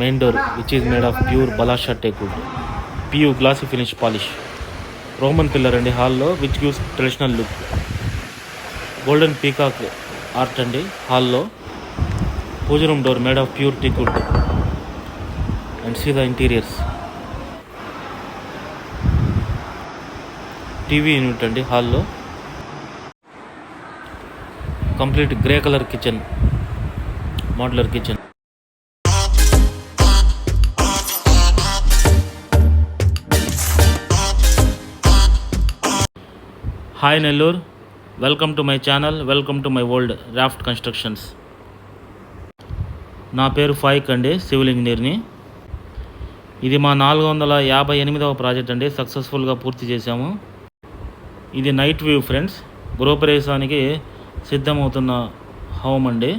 Main door which is made of pure Ballarshah teakwood PU glossy finish polish Roman pillar అండి హాల్లో which gives traditional look golden peacock art అండి హాల్లో pooja room door made of pure teakwood and see the interiors TV unit అండి హాల్లో complete grey colour kitchen modular kitchen hi Nellore welcome to my channel welcome to my world Raft Constructions. నా పేరు ఫాయిక్ అండి civil ఇంజనీర్ని. ఇది మా నాలుగు వందల యాభై ఎనిమిదవ ప్రాజెక్ట్ అండి సక్సెస్ఫుల్గా పూర్తి చేశాము. ఇది నైట్ వ్యూ ఫ్రెండ్స్ గృహప్రవేశానికి సిద్ధమవుతున్న హోమ్ అండి.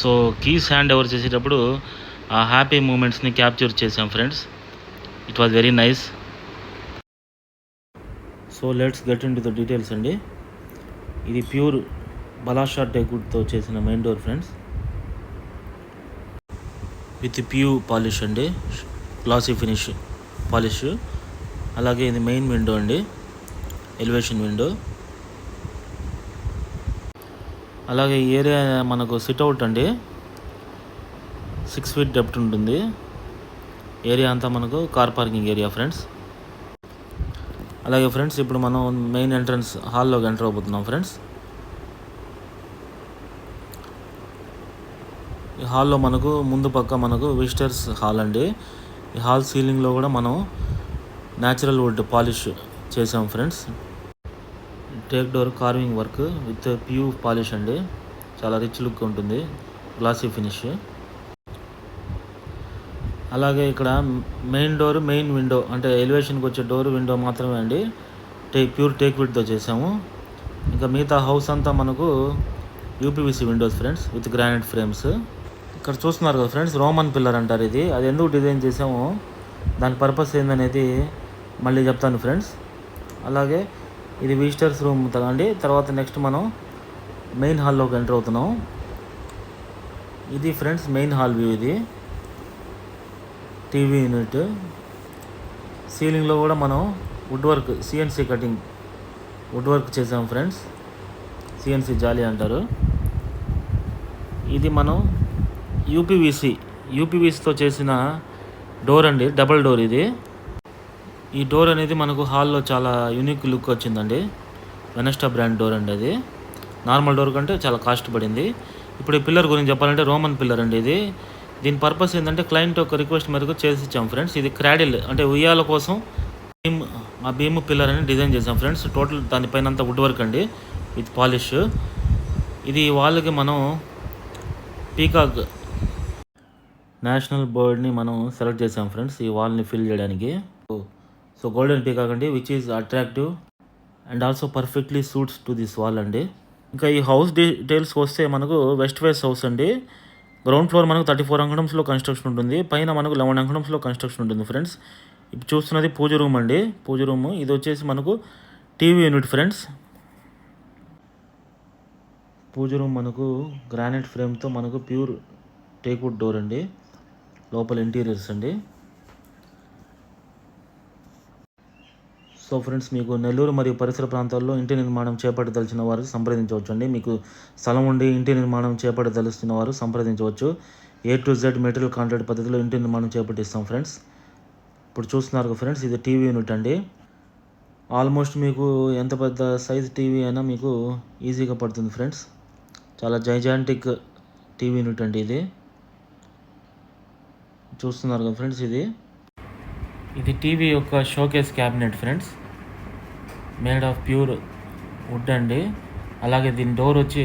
సో కీస్ హ్యాండ్ ఓవర్ చేసేటప్పుడు ఆ హ్యాపీ మూమెంట్స్ని క్యాప్చర్ చేసాం friends. It was very nice. So let's get into the details అండి. ఇది ప్యూర్ బలాషా టెక్వుడ్తో చేసిన main door friends. With PU polish అండి. Glossy finish polish. అలాగే ఇది మెయిన్ విండో అండి. Elevation window. అలాగే ఈ ఏరియా మనకు సిట్అవుట్ అండి. సిక్స్ ఫీట్ డెప్ట్ ఉంటుంది. ఏరియా అంతా మనకు కార్ పార్కింగ్ ఏరియా ఫ్రెండ్స్. అలాగే ఫ్రెండ్స్ ఇప్పుడు మనం మెయిన్ ఎంట్రన్స్ హాల్లోకి ఎంటర్ అవబోతున్నాం ఫ్రెండ్స్. ఈ హాల్లో మనకు ముందు పక్క మనకు విజిటర్స్ హాల్ అండి. ఈ హాల్ సీలింగ్లో కూడా మనం న్యాచురల్ వుడ్ పాలిష్ చేసాం friends. Teak door carving work with PU polish అండి. చాలా రిచ్ లుక్ ఉంటుంది. గ్లాసీ ఫినిష్ అలాగే ఇక్కడ మెయిన్ డోర్ మెయిన్ విండో అంటే ఎలివేషన్కి వచ్చే డోర్ విండో మాత్రమే అండి. టే ప్యూర్ టేక్ విడ్తో చేసాము ఇంకా మిగతా హౌస్ అంతా మనకు UPVC windows friends with granite frames. ఇక్కడ చూస్తున్నారు కదా ఫ్రెండ్స్ రోమన్ పిల్లర్ అంటారు ఇది. అది ఎందుకు డిజైన్ చేసాము దాని పర్పస్ ఏందనేది మళ్ళీ చెప్తాను ఫ్రెండ్స్. అలాగే ఇది విజిటర్స్ రూమ్ తగండి తర్వాత నెక్స్ట్ మనం మెయిన్ హాల్లోకి ఎంటర్ అవుతున్నాం. ఇది ఫ్రెండ్స్ మెయిన్ హాల్ వ్యూ ఇది. TV unit. సీలింగ్లో కూడా మనం wood work CNC cutting wood work చేసాం ఫ్రెండ్స్. సిఎన్సి జాలి అంటారు. ఇది మనం యూపీవీసీ యూపీవీసీతో చేసిన డోర్ అండి డబల్ డోర్ ఇది. ఈ డోర్ అనేది మనకు హాల్లో చాలా యూనిక్ లుక్ వచ్చిందండి. వెనస్టా బ్రాండ్ డోర్ అండి అది. నార్మల్ డోర్ కంటే చాలా కాస్ట్ పడింది. ఇప్పుడు ఈ పిల్లర్ గురించి చెప్పాలంటే రోమన్ పిల్లర్ అండి ఇది. దీని పర్పస్ ఏంటంటే క్లయింట్ ఒక రిక్వెస్ట్ మేరకు చేసి ఇచ్చాం ఫ్రెండ్స్ ఇది క్రాడిల్ అంటే ఉయ్యాల కోసం భీమ్ ఆ భీమ్ పిల్లర్ అని డిజైన్ చేసాం ఫ్రెండ్స్ టోటల్ దానిపైన అంతా వుడ్ వర్క్ అండి. విత్ పాలిష్ ఇది వాళ్ళకి మనం పీకాక్ నేషనల్ బర్డ్ని మనం సెలెక్ట్ చేసాం ఫ్రెండ్స్ ఈ వాల్ని ఫిల్ చేయడానికి. సో గోల్డెన్ పీకాక్ అండి which is attractive and also perfectly suits to this wall అండి. ఇంకా ఈ హౌస్ డీటెయిల్స్ వస్తే మనకు వెస్ట్ ఫేస్ హౌస్ అండి. గ్రౌండ్ ఫ్లోర్ మనకు థర్టీ ఫోర్ అంకణంస్లో కన్స్ట్రక్షన్ ఉంటుంది. పైన మనకు లెవెన్ అంకణంస్లో కన్స్ట్రక్షన్ ఉంటుంది ఫ్రెండ్స్ ఇప్పుడు చూస్తున్నది పూజ రూమ్ అండి. పూజ రూమ్ ఇది వచ్చేసి మనకు TV unit friends pooja room మనకు గ్రానైట్ ఫ్రేమ్తో మనకు ప్యూర్ టేక్వుడ్ డోర్ అండి. లోపల ఇంటీరియర్స్ అండి. సో ఫ్రెండ్స్ మీకు నెల్లూరు మరియు పరిసర ప్రాంతాల్లో ఇంటి నిర్మాణం చేపట్టదలిచిన వారు సంప్రదించవచ్చు అండి మీకు స్థలం ఉండి ఇంటి నిర్మాణం చేపట్టదలుస్తున్న వారు సంప్రదించవచ్చు. A to Z material contract పద్ధతిలో ఇంటి నిర్మాణం చేపట్టిస్తాం ఫ్రెండ్స్. ఇప్పుడు చూస్తున్నారు ఫ్రెండ్స్ ఇది టీవీ యూనిట్ అండి. ఆల్మోస్ట్ మీకు ఎంత పెద్ద సైజ్ టీవీ అయినా మీకు ఈజీగా పడుతుంది ఫ్రెండ్స్. చాలా జైజాంటిక్ టీవీ యూనిట్ అండి ఇది. చూస్తున్నారు కదా ఫ్రెండ్స్ ఇది. ఇది టీవీ యొక్క showcase cabinet friends. Made of pure wood అండి. అలాగే దీని డోర్ వచ్చి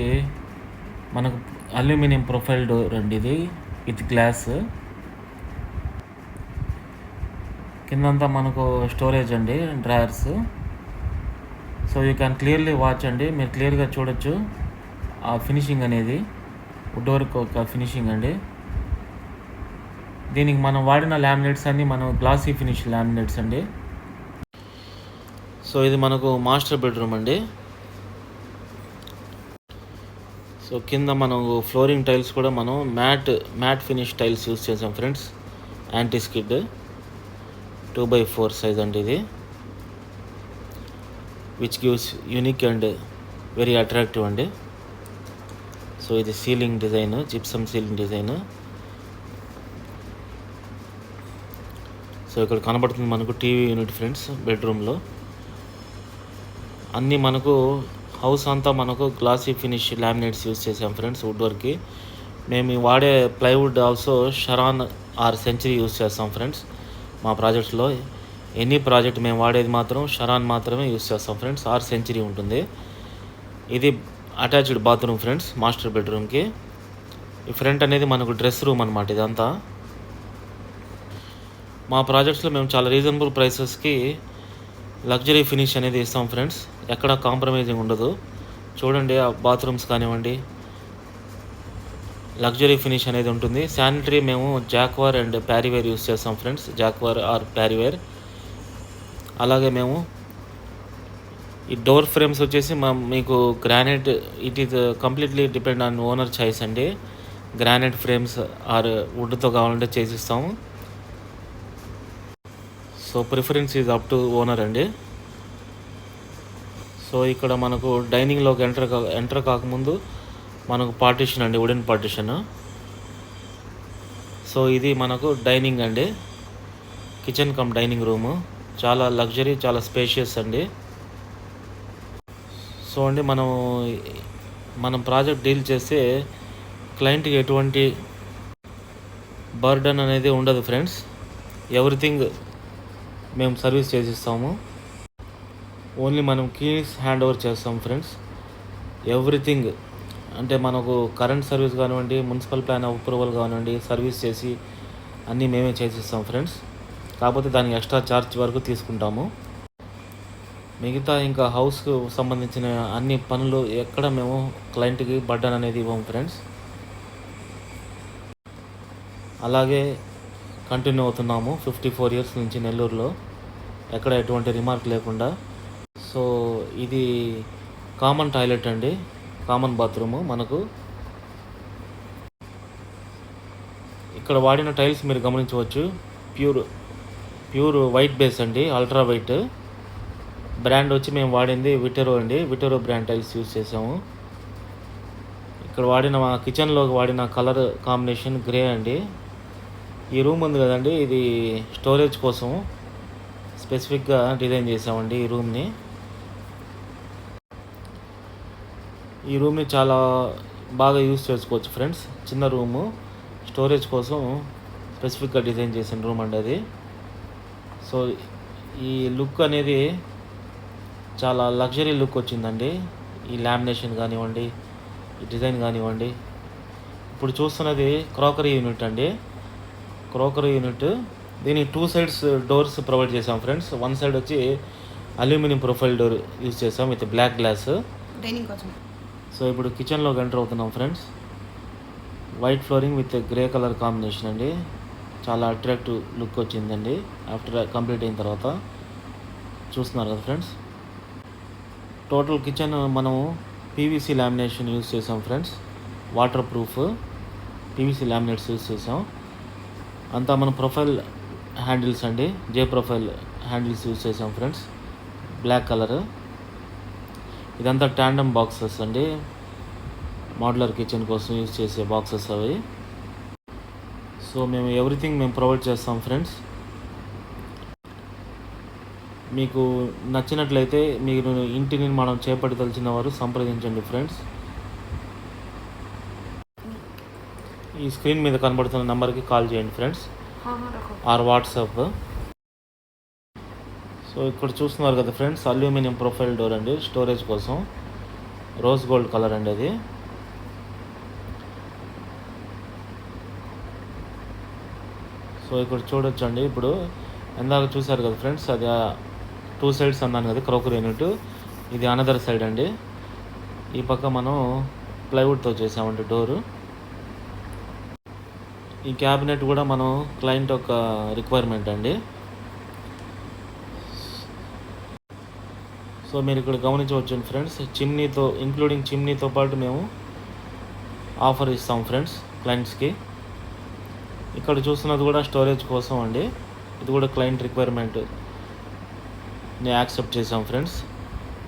మనకు అల్యూమినియం ప్రొఫైల్ డోర్ అండి ఇది విత్ గ్లాస్. కిందంతా మనకు స్టోరేజ్ అండి drawers. So you can clearly watch అండి. మీరు క్లియర్గా చూడొచ్చు. ఆ ఫినిషింగ్ అనేది వుడ్ వర్క్ ఒక ఫినిషింగ్ అండి. దీనికి మనం వాడిన లామినేట్స్ అన్ని మనం గ్లాసీ ఫినిష్ లామినేట్స్ అండి. సో ఇది మనకు మాస్టర్ బెడ్రూమ్ అండి. సో కింద మనం ఫ్లోరింగ్ టైల్స్ కూడా మనం matt matt finish tiles use చేసాం friends anti skid two by four size అండి ఇది. Which gives unique and very attractive అండి. సో ఇది ceiling design gypsum ceiling design so ఇక్కడ కనబడుతుంది మనకు టీవీ యూనిట్ ఫ్రెండ్స్ బెడ్రూమ్లో. అన్నీ మనకు హౌస్ అంతా మనకు గ్లాసీ ఫినిష్ లామినేట్స్ యూజ్ చేసాం ఫ్రెండ్స్ వుడ్ వర్క్కి మేము వాడే plywood also Sharon or Century use చేస్తాం ఫ్రెండ్స్ మా ప్రాజెక్ట్స్లో. ఎనీ ప్రాజెక్ట్ మేము వాడేది మాత్రం షరాన్ మాత్రమే యూస్ చేస్తాం ఫ్రెండ్స్ ఆర్ సెంచరీ ఉంటుంది. ఇది అటాచ్డ్ బాత్రూమ్ ఫ్రెండ్స్ మాస్టర్ బెడ్రూమ్కి. ఈ ఫ్రంట్ అనేది మనకు డ్రెస్ రూమ్ అనమాట ఇదంతా. మా ప్రాజెక్ట్స్లో మేము చాలా రీజనబుల్ ప్రైసెస్కి లగ్జరీ ఫినిష్ అనేది ఇస్తాం ఫ్రెండ్స్. ఎక్కడ కాంప్రమైజింగ్ ఉండదు. చూడండి ఆ బాత్రూమ్స్ కానివ్వండి. లగ్జరీ ఫినిష్ అనేది ఉంటుంది. శానిటరీ మేము జాక్వార్ అండ్ ప్యారీవేర్ యూస్ చేస్తాం ఫ్రెండ్స్. Jaquar or Parryware. అలాగే మేము ఈ డోర్ ఫ్రేమ్స్ వచ్చేసి మా మీకు granite it is completely depend on owner choice అండి. గ్రానైట్ ఫ్రేమ్స్ ఆర్ వుడ్తో కావాలంటే చేసిస్తాము. So preference is up to owner అండి. సో ఇక్కడ మనకు డైనింగ్లోకి ఎంటర్ కా ఎంటర్ కాకముందు మనకు పార్టీషన్ అండి వుడెన్ పార్టీషన్ సో ఇది మనకు డైనింగ్ అండి. Kitchen cum dining room. చాలా లగ్జరీ చాలా స్పేషియస్ అండి. సో అండి మనం మనం ప్రాజెక్ట్ డీల్ చేస్తే క్లయింట్కి ఎటువంటి బర్డన్ అనేది ఉండదు ఫ్రెండ్స్. ఎవ్రీథింగ్ మేము సర్వీస్ చేసిస్తాము. ఓన్లీ మనం కీస్ హ్యాండ్ ఓవర్ చేస్తాం ఫ్రెండ్స్. ఎవ్రీథింగ్ అంటే మనకు కరెంట్ సర్వీస్ కానివ్వండి మున్సిపల్ ప్లాన్ అప్రూవల్ కానివ్వండి సర్వీస్ చేసి అన్నీ మేమే చేసిస్తాం ఫ్రెండ్స్. కాకపోతే దానికి ఎక్స్ట్రా ఛార్జ్ వరకు తీసుకుంటాము. మిగతా ఇంకా హౌస్కు సంబంధించిన అన్ని పనులు ఎక్కడ మేము క్లయింట్కి బడ్డన్ అనేది ఇవ్వము ఫ్రెండ్స్. అలాగే కంటిన్యూ అవుతున్నాము ఫిఫ్టీ ఫోర్ ఇయర్స్ నుంచి నెల్లూరులో. ఎక్కడ ఎటువంటి రిమార్క్ లేకుండా. సో ఇది కామన్ టాయిలెట్ అండి. కామన్ బాత్రూము మనకు. ఇక్కడ వాడిన టైల్స్ మీరు గమనించవచ్చు. ప్యూర్ ప్యూర్ వైట్ బేస్ అండి అల్ట్రా వైట్. బ్రాండ్ వచ్చి మేము వాడింది విటరో అండి. విటరో బ్రాండ్ టైల్స్ యూజ్ చేసాము ఇక్కడ వాడిన మా కిచెన్లో వాడిన కలర్ కాంబినేషన్ గ్రే అండి. ఈ రూమ్ ఉంది కదండి ఇది స్టోరేజ్ కోసం స్పెసిఫిక్గా డిజైన్ చేసామండి ఈ రూమ్ని. ఈ రూమ్ని చాలా బాగా యూజ్ చేసుకోవచ్చు ఫ్రెండ్స్ చిన్న రూము స్టోరేజ్ కోసం స్పెసిఫిక్గా డిజైన్ చేసిన రూమ్ అండి అది. సో ఈ లుక్ అనేది చాలా లగ్జరీ లుక్ వచ్చిందండి. ఈ లామినేషన్ కానివ్వండి ఈ డిజైన్ కానివ్వండి. ఇప్పుడు చూస్తున్నది క్రాకరీ యూనిట్ అండి. Crockery unit. దీనికి టూ సైడ్స్ డోర్స్ ప్రొవైడ్ చేసాం ఫ్రెండ్స్ వన్ సైడ్ వచ్చి అల్యూమినియం ప్రొఫైల్ డోర్ యూస్ చేసాం విత్ బ్లాక్ గ్లాస్ డైనింగ్ కోసం సో ఇప్పుడు కిచెన్లోకి ఎంటర్ అవుతున్నాం friends white flooring with grey colour combination అండి. చాలా అట్రాక్టివ్ లుక్ వచ్చిందండి. ఆఫ్టర్ కంప్లీట్ అయిన తర్వాత చూస్తున్నారు కదా ఫ్రెండ్స్ టోటల్ కిచెన్ మనం పీవీసీ లామినేషన్ యూస్ చేసాం friends waterproof PVC laminates use చేసాం అంతా మనం ప్రొఫైల్ హ్యాండిల్స్ అండి. జే ప్రొఫైల్ హ్యాండిల్స్ యూస్ చేసాం ఫ్రెండ్స్. బ్లాక్ కలర్ ఇదంతా ట్యాండమ్ బాక్సెస్ అండి. మోడ్యులర్ కిచెన్ కోసం యూజ్ చేసే బాక్సెస్ అవి. సో మేము ఎవ్రీథింగ్ మేము ప్రొవైడ్ చేస్తాం ఫ్రెండ్స్. మీకు నచ్చినట్లయితే మీరు ఇంటి నిర్మాణం చేపట్టదలిచిన వారు సంప్రదించండి ఫ్రెండ్స్. ఈ స్క్రీన్ మీద కనబడుతున్న నెంబర్కి కాల్ చేయండి ఫ్రెండ్స్. Or WhatsApp. సో ఇక్కడ చూస్తున్నారు కదా ఫ్రెండ్స్ అల్యూమినియం ప్రొఫైల్ డోర్ అండి స్టోరేజ్ కోసం. రోజ్ గోల్డ్ కలర్ అండి అది. సో ఇక్కడ చూడొచ్చు అండి ఇప్పుడు ఇందాక చూసారు కదా ఫ్రెండ్స్ అది టూ సైడ్స్ అన్నాను కదా క్రోకర్ యూనిట్. ఇది అనదర్ సైడ్ అండి. ఈ పక్క మనం ప్లైవుడ్తో చేసామండి డోరు. ఈ క్యాబినెట్ కూడా మనం క్లయింట్ ఒక రిక్వైర్మెంట్ అండి. సో మీరు ఇక్కడ గమనించవచ్చు ఫ్రెండ్స్ చిమ్నీతో ఇంక్లూడింగ్ చిమ్నీతో పాటు మేము ఆఫర్ ఇస్తాం ఫ్రెండ్స్ క్లయింట్స్కి. ఇక్కడ చూస్తున్నది కూడా స్టోరేజ్ కోసం అండి. ఇది కూడా క్లయింట్ రిక్వైర్మెంట్ నేను యాక్సెప్ట్ చేసాం ఫ్రెండ్స్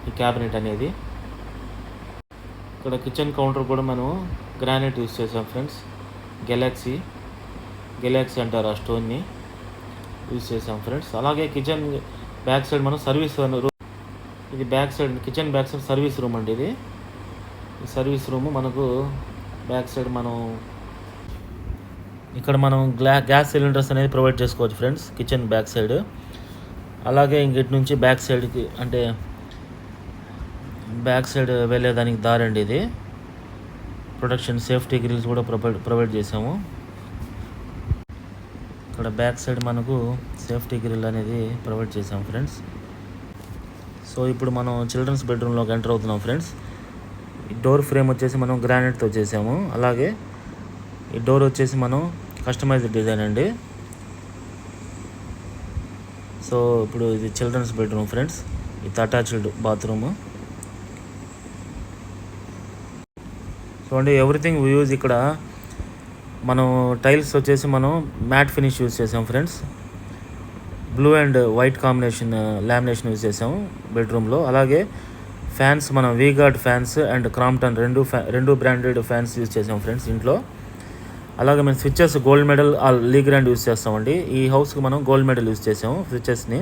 ఈ క్యాబినెట్ అనేది. ఇక్కడ కిచెన్ కౌంటర్ కూడా మనం గ్రానైట్ యూస్ చేసాం ఫ్రెండ్స్ గెలాక్సీ. గెలాక్సీ అంటారు ఆ స్టోన్ని. యూజ్ చేసాం ఫ్రెండ్స్. అలాగే కిచెన్ బ్యాక్ సైడ్ మనం సర్వీస్ రూమ్ ఇది back side kitchen back side service room అండి ఇది. సర్వీస్ రూమ్ మనకు బ్యాక్ సైడ్ మనం ఇక్కడ మనం గ్లా గ్యాస్ సిలిండర్స్ అనేది ప్రొవైడ్ చేసుకోవచ్చు ఫ్రెండ్స్ కిచెన్ బ్యాక్ సైడ్. అలాగే ఇంకటి నుంచి బ్యాక్ సైడ్కి అంటే బ్యాక్ సైడ్ వెళ్ళేదానికి దారండి ఇది. ప్రొటెక్షన్ సేఫ్టీ గ్రిల్స్ కూడా ప్రొవైడ్ ప్రొవైడ్ చేసాము ఇక్కడ బ్యాక్ సైడ్ మనకు సేఫ్టీ గ్రిల్ అనేది ప్రొవైడ్ చేసాం ఫ్రెండ్స్. సో ఇప్పుడు మనం చిల్డ్రన్స్ బెడ్రూమ్లోకి ఎంటర్ అవుతున్నాం ఫ్రెండ్స్. ఈ డోర్ ఫ్రేమ్ వచ్చేసి మనం గ్రానైట్తో చేసాము అలాగే ఈ డోర్ వచ్చేసి మనం కస్టమైజ్డ్ డిజైన్ అండి. సో ఇప్పుడు ఇది చిల్డ్రన్స్ బెడ్రూమ్ ఫ్రెండ్స్. ఇది అటాచ్డ్ బాత్రూమ్. చూడండి ఎవ్రీథింగ్ యూజ్ ఇక్కడ మనం టైల్స్ వచ్చేసి మనం మ్యాట్ ఫినిష్ యూజ్ చేసాం friends. Blue and white combination lamination use చేసాము బెడ్రూమ్లో. అలాగే ఫ్యాన్స్ మనం వీగార్డ్ ఫ్యాన్స్ అండ్ క్రాంప్టన్ రెండు ఫ్యా రెండు బ్రాండెడ్ ఫ్యాన్స్ యూజ్ చేసాం ఫ్రెండ్స్ ఇంట్లో. అలాగే మేము switches gold medal Legrand use చేస్తామండి. ఈ హౌస్కి మనం గోల్డ్ మెడల్ యూజ్ చేసాము స్విచ్చెస్ని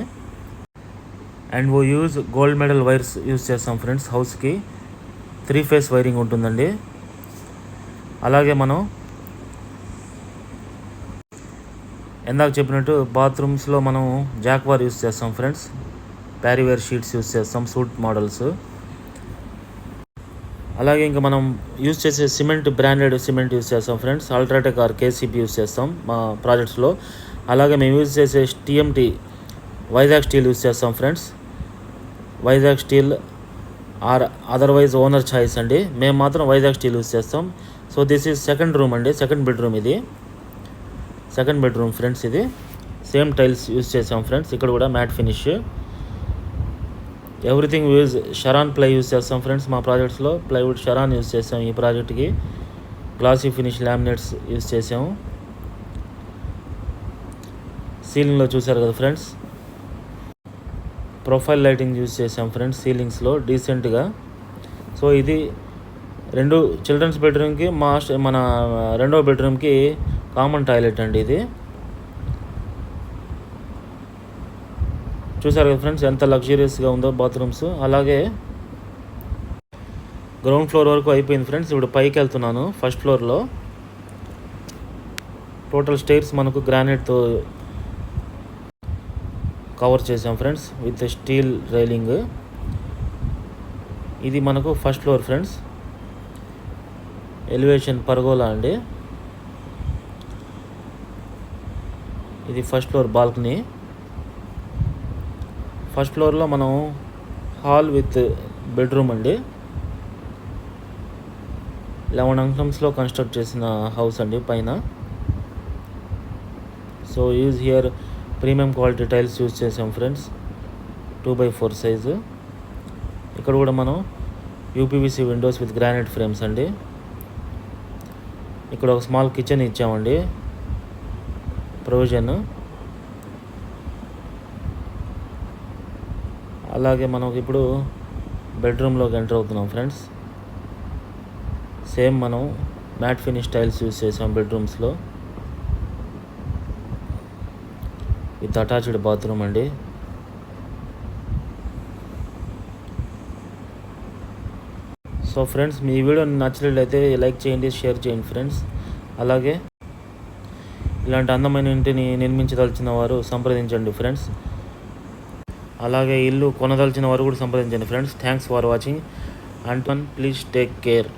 and oh use gold medal wires use చేస్తాం ఫ్రెండ్స్ హౌస్కి. త్రీ ఫేస్ వైరింగ్ ఉంటుందండి. అలాగే మనం ఎందాక చెప్పినట్టు బాత్రూమ్స్లో మనం జాక్వార్ యూస్ చేస్తాం ఫ్రెండ్స్. ప్యారీవేర్ షీట్స్ యూస్ చేస్తాం సూట్ మోడల్స్. అలాగే ఇంకా మనం యూస్ చేసే సిమెంట్ బ్రాండెడ్ సిమెంట్ యూస్ చేస్తాం friends. UltraTech or KCP use చేస్తాం మా ప్రాజెక్ట్స్లో. అలాగే మేము యూజ్ చేసే టీఎంటీ వైజాగ్ స్టీల్ యూస్ చేస్తాం friends. Vizag steel or otherwise owner choice అండి. మేము మాత్రం వైజాగ్ స్టీల్ యూస్ చేస్తాం. So this is second room అండి సెకండ్ బెడ్రూమ్ ఇది. సెకండ్ బెడ్రూమ్ ఫ్రెండ్స్ ఇది. సేమ్ టైల్స్ యూజ్ చేసాం ఫ్రెండ్స్ ఇక్కడ కూడా matt finish everything use Sharon ply use చేస్తాం ఫ్రెండ్స్ మా ప్రాజెక్ట్స్లో ప్లైవుడ్ షరాన్ యూజ్ చేసాం ఈ ప్రాజెక్ట్కి గ్లాసీ ఫినిష్ ల్యామినేట్స్ యూజ్ చేసాము సీలింగ్లో చూసారు కదా ఫ్రెండ్స్ ప్రొఫైల్ లైటింగ్ యూస్ చేసాం ఫ్రెండ్స్ సీలింగ్స్లో డీసెంట్గా సో ఇది రెండు చిల్డ్రన్స్ బెడ్రూమ్కి మా మన రెండో బెడ్రూమ్కి కామన్ టాయిలెట్ అండి ఇది. చూసారు కదా ఫ్రెండ్స్ ఎంత లగ్జరియస్గా ఉందో బాత్రూమ్స్. అలాగే గ్రౌండ్ ఫ్లోర్ వరకు అయిపోయింది ఫ్రెండ్స్. ఇప్పుడు పైకి వెళ్తున్నాను ఫస్ట్ ఫ్లోర్లో టోటల్ స్టేర్స్ మనకు గ్రానైట్తో కవర్ చేసాం ఫ్రెండ్స్ విత్ స్టీల్ రైలింగ్ ఇది మనకు first floor friends. Elevation pergola అండి. ఇది ఫస్ట్ ఫ్లోర్ బాల్కనీ ఫస్ట్ ఫ్లోర్లో మనం హాల్ విత్ బెడ్రూమ్ అండి. లెవెన్ అంకమ్స్లో కన్స్ట్రక్ట్ చేసిన హౌస్ అండి పైన. So use here premium quality tiles use చేసాం friends two by four size ఇక్కడ కూడా మనం UPVC windows with granite frames అండి. ఇక్కడ ఒక స్మాల్ కిచెన్ ఇచ్చామండి. ప్రొవిజన్. అలాగే మనం ఇప్పుడు బెడ్రూమ్లోకి ఎంటర్ అవుతున్నాం ఫ్రెండ్స్. సేమ్ మనం మ్యాట్ ఫినిష్ టైల్స్ యూస్ చేసాం బెడ్రూమ్స్లో. విత్ అటాచ్డ్ బాత్రూమ్ అండి. సో ఫ్రెండ్స్ మీ వీడియో నచ్చినట్లయితే లైక్ చేయండి షేర్ చేయండి ఫ్రెండ్స్. అలాగే ఇలాంటి అందమైన ఇంటిని నిర్మించదలిచిన వారు సంప్రదించండి ఫ్రెండ్స్. అలాగే ఇల్లు కొనదలిచిన వారు కూడా సంప్రదించండి ఫ్రెండ్స్. థ్యాంక్స్ ఫర్ వాచింగ్ అంటన్ ప్లీజ్ టేక్ కేర్